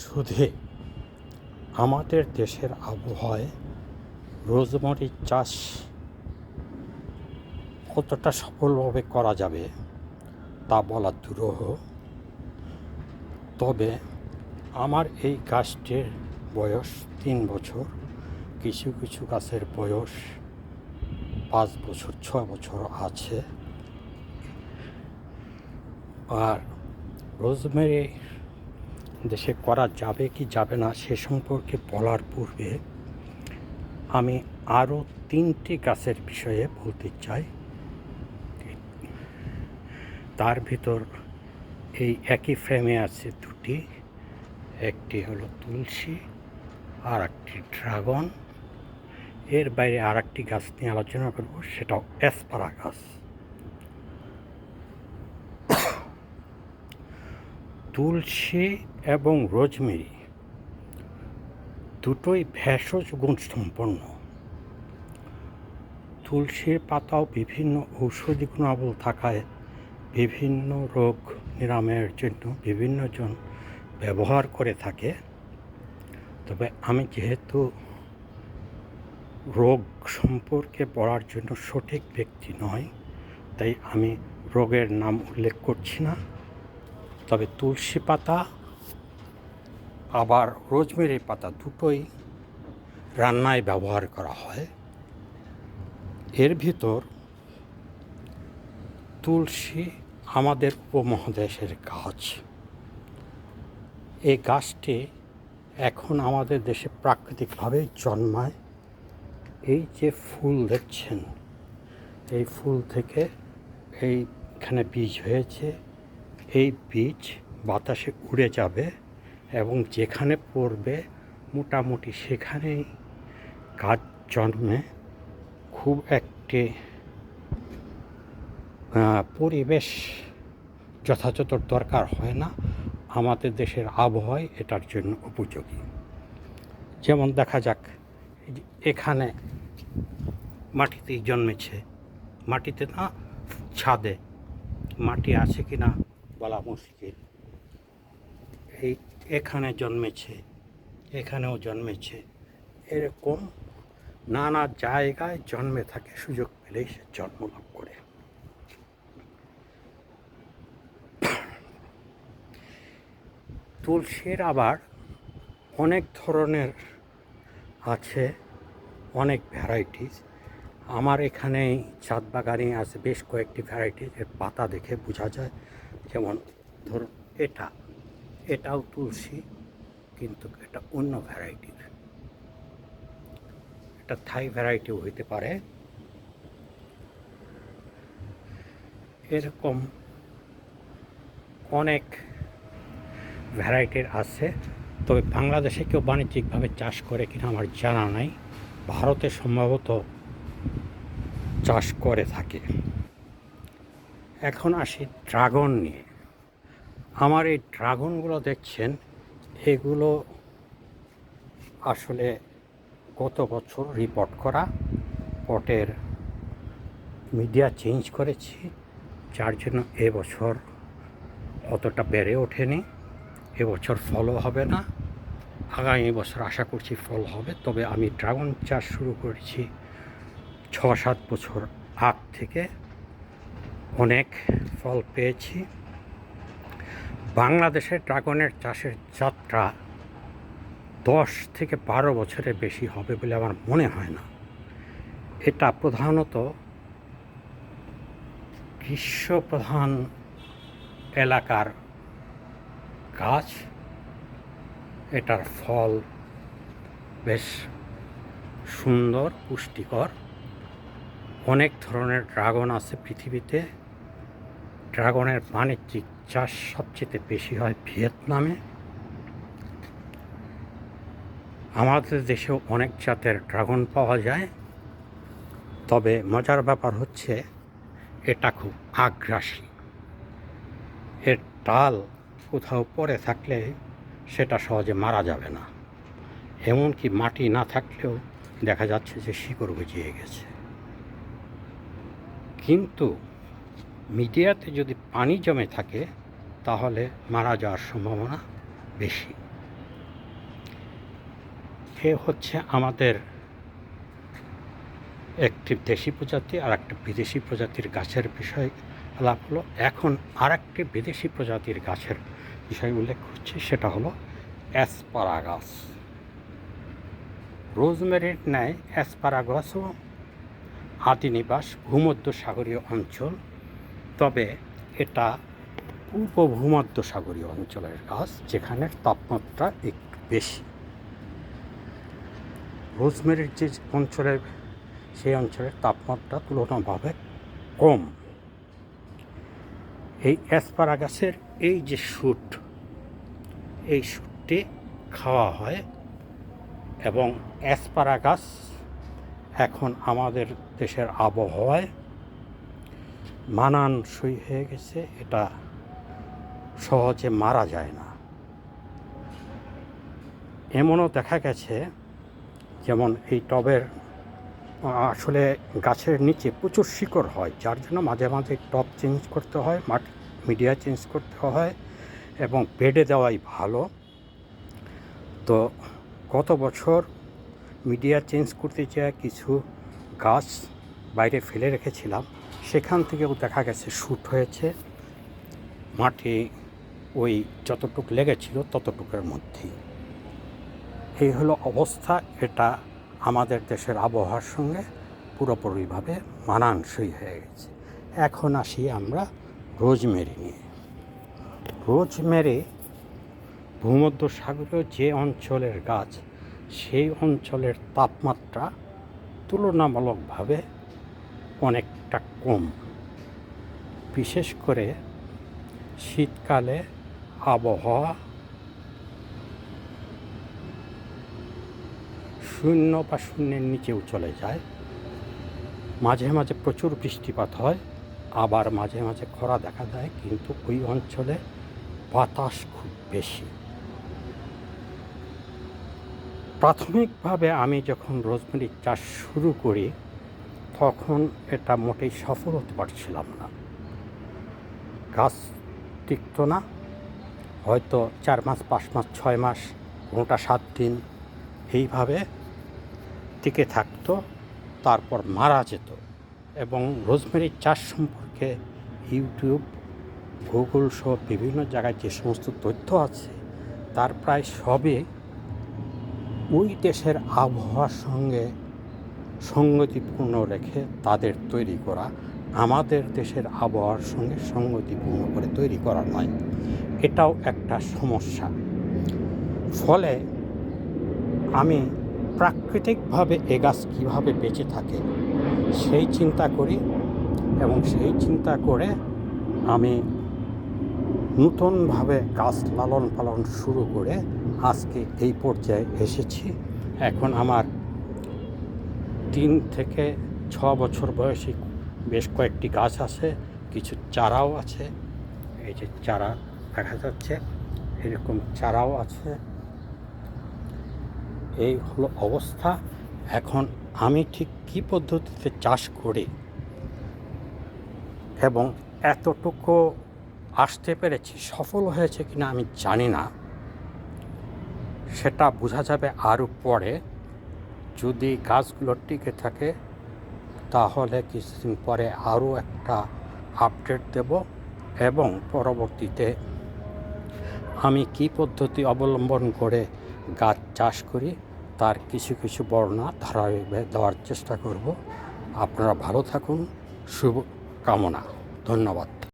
সুধে আমাদের দেশের আবহাওয়ায় রোজমারি চাষ কতটা সফলভাবে করা যাবে তা বলা দুরূহ। তবে আমার এই গাছটির বয়স তিন বছর, কিছু কিছু গাছের বয়স পাঁচ বছর, ছয় বছর আছে। আর রোজমেরি দেশে করা যাবে কি যাবে না সে সম্পর্কে বলার পূর্বে আমি আরও তিনটি গাছের বিষয়ে বলতে চাই। তার ভিতর এই একই ফ্রেমে আছে দুটি। একটি হলো তুলসী আর একটি ড্রাগন। এর বাইরে আর একটি গাছ নিয়ে আলোচনা করব, সেটাও অ্যাসপারা গাছ। তুলসী এবং রোজমেরি দুটোই ভেষজ গুণ সম্পন্ন তুলসীর পাতাও বিভিন্ন ঔষধি গুণাবল থাকায় বিভিন্ন রোগ নিরাময়ের জন্য বিভিন্নজন ব্যবহার করে থাকে। তবে আমি যেহেতু রোগ সম্পর্কে পড়ার জন্য সঠিক ব্যক্তি নয়, তাই আমি রোগের নাম উল্লেখ করছি না। তবে তুলসী পাতা, আবার রোজমেরি পাতা দুটোই রান্নায় ব্যবহার করা হয়। এর ভিতর তুলসী আমাদের উপমহাদেশের গাছ। এই গাছটি এখন আমাদের দেশে প্রাকৃতিকভাবে জন্মায়। এই যে ফুল দেখছেন, এই ফুল থেকে এইখানে বীজ হয়েছে। এই বীজ বাতাসে উড়ে যাবে এবং যেখানে পড়বে মোটামুটি সেখানেই গাছ জন্মে খুব একটি পরিবেশ যথাযথ দরকার হয় না। আমাদের দেশের আবহাওয়ায় এটার জন্য উপযোগী। যেমন দেখা যাক এখানে মাটিতেই জন্মেছে। মাটিতে না ছাদে মাটি আছে কি না বলা মুশকিল। এই এখানে জন্মেছে, এখানেও জন্মেছে। এরকম নানা জায়গায় জন্মে থাকে, সুযোগ পেলেই সে জন্মলাভ করে। তুলসীর আবার অনেক ধরনের আছে, অনেক ভ্যারাইটিস আমার এখানে চাঁদ বাগানে আছে বেশ কয়েকটি ভ্যারাইটিস এর পাতা দেখে বোঝা যায়। যেমন ধরুন এটা, এটাও তুলসী, কিন্তু এটা অন্য ভ্যারাইটির। এটা থাই ভ্যারাইটিও হইতে পারে। এরকম অনেক ভ্যারাইটির আছে। তবে বাংলাদেশে কেউ বাণিজ্যিকভাবে চাষ করে কিনা আমার জানা নাই। ভারতে সম্ভবত চাষ করে থাকে। এখন আসি ড্রাগন নিয়ে। আমার এই ড্রাগনগুলো দেখছেন, এগুলো আসলে গত বছর রিপোর্ট করা পটের মিডিয়া চেঞ্জ করেছি, যার জন্য এবছর অতটা বেড়ে ওঠেনি। এবছর ফলও হবে না। আগামী বছর আশা করছি ফল হবে, তবে আমি ড্রাগন চাষ শুরু করেছি ছ সাত বছর আগ থেকে। অনেক ফল পেয়েছি। বাংলাদেশে ড্রাগনের চাষের যাত্রা দশ থেকে বারো বছরের বেশি হবে বলে আমার মনে হয় না। এটা প্রধানত গ্রীষ্মপ্রধান এলাকার গাছ, এটার ফল বেশ সুন্দর, পুষ্টিকর। অনেক ধরনের ড্রাগন আছে পৃথিবীতে। ড্রাগনের বাণিজ্যিক চাষ সবচেয়ে বেশি হয় ভিয়েতনামে। আমাদের দেশেও অনেক জাতের ড্রাগন পাওয়া যায়। তবে মজার ব্যাপার হচ্ছে, এটা খুব আগ্রাসী। এর ডাল কোথাও পড়ে থাকলে সেটা সহজে মারা যাবে না। এমনকি মাটি না থাকলেও দেখা যাচ্ছে যে শিকড় গজিয়ে গেছে। কিন্তু মিডিয়াতে যদি পানি জমে থাকে, তাহলে মারা যাওয়ার সম্ভাবনা বেশি। এ হচ্ছে আমাদের একটি দেশি প্রজাতি আর একটা বিদেশি প্রজাতির গাছের বিষয়। আলাপ হলো, এখন আর একটি বিদেশি প্রজাতির গাছের বিষয় উল্লেখ করছি, সেটা হলো অ্যাসপারাগাস। রোজমেরির ন্যায় অ্যাসপারাগাসও আদি নিবাস ভূমধ্য সাগরীয় অঞ্চল। তবে এটা পূর্ব ভূমধ্য সাগরীয় অঞ্চলের গাছ যেখানে তাপমাত্রা একটু বেশি। রোজমেরির যে অঞ্চলের, সেই অঞ্চলের তাপমাত্রা তুলনাভাবে কম। এই অ্যাসপারা গাছের এই যে শ্যুট এই শ্যুটটি খাওয়া হয় এবং অ্যাসপারা গাছ এখন আমাদের দেশের আবহাওয়ায় মানানসই হয়ে গেছে, এটা সহজে মারা যায় না। এমনও দেখা গেছে, যেমন এই টবের, আসলে গাছের নিচে প্রচুর শিকড় হয়, যার জন্য মাঝে মাঝে টব চেঞ্জ করতে হয়, মাটি, মিডিয়া চেঞ্জ করতে হয়, এবং বেডে দেওয়াই ভালো। তো গত বছর মিডিয়া চেঞ্জ করতে চায় কিছু গাছ বাইরে ফেলে রেখেছিলাম। সেখান থেকেও দেখা গেছে শ্যুট হয়েছে। মাটি ওই যতটুক লেগেছিল ততটুকের মধ্যেই। এই হলো অবস্থা। এটা আমাদের দেশের আবহাওয়ার সঙ্গে পুরোপুরিভাবে মানানসই হয়ে গেছে। এখন আসি আমরা রোজমেরি নিয়ে। রোজমেরি ভূমধ্য সাগরীয় যে অঞ্চলের গাছ, সেই অঞ্চলের তাপমাত্রা তুলনামূলকভাবে অনেকটা কম। বিশেষ করে শীতকালে আবহাওয়া শূন্য বা শূন্যের নিচেও চলে যায়। মাঝে মাঝে প্রচুর বৃষ্টিপাত হয়, আবার মাঝে মাঝে খরা দেখা দেয়, কিন্তু ওই অঞ্চলে বাতাস খুব বেশি। প্রাথমিকভাবে আমি যখন রোজমেরি চাষ শুরু করি তখন এটা মোটেই সফল হতে পারছিলাম না। গাছ টিকতো না। হয়তো চার মাস, পাঁচ মাস, ছয় মাস, কোনোটা সাত দিন এইভাবে টিকে থাকতো, তারপর মারা যেত এবং রোজমেরি চাষ সম্পর্কে ইউটিউব, গুগল সহ বিভিন্ন জায়গায় যে সমস্ত তথ্য আছে, তার প্রায় সবই ওই দেশের আবহাওয়ার সঙ্গে সঙ্গতিপূর্ণ রেখে তাদের তৈরি করা, আমাদের দেশের আবহাওয়ার সঙ্গে সঙ্গতিপূর্ণ করে তৈরি করা নয়। এটাও একটা সমস্যা। ফলে আমি প্রাকৃতিকভাবে এ গাছ কীভাবে বেঁচে থাকে সেই চিন্তা করি এবং সেই চিন্তা করে আমি নূতনভাবে গাছ লালন পালন শুরু করে আজকে এই পর্যায়ে এসেছি। এখন আমার তিন থেকে ছ বছর বয়সী বেশ কয়েকটি গাছ আছে, কিছু চারাও আছে। এই যে চারা দেখা যাচ্ছে, এরকম চারাও আছে। এই হলো অবস্থা। এখন আমি ঠিক কী পদ্ধতিতে চাষ করি এবং এতটুকু আসতে পেরেছি, সফল হয়েছে কিনা আমি জানি না। সেটা বোঝা যাবে আরও পরে। যদি গাছগুলো টিকে থাকে, তাহলে কিছুদিন পরে আরও একটা আপডেট দেব এবং পরবর্তীতে আমি কী পদ্ধতি অবলম্বন করে গাছ চাষ করি, তার কিছু কিছু বর্ণনা ধারাবাহিক দেওয়ার চেষ্টা করব। আপনারা ভালো থাকুন, শুভ কামনা, ধন্যবাদ।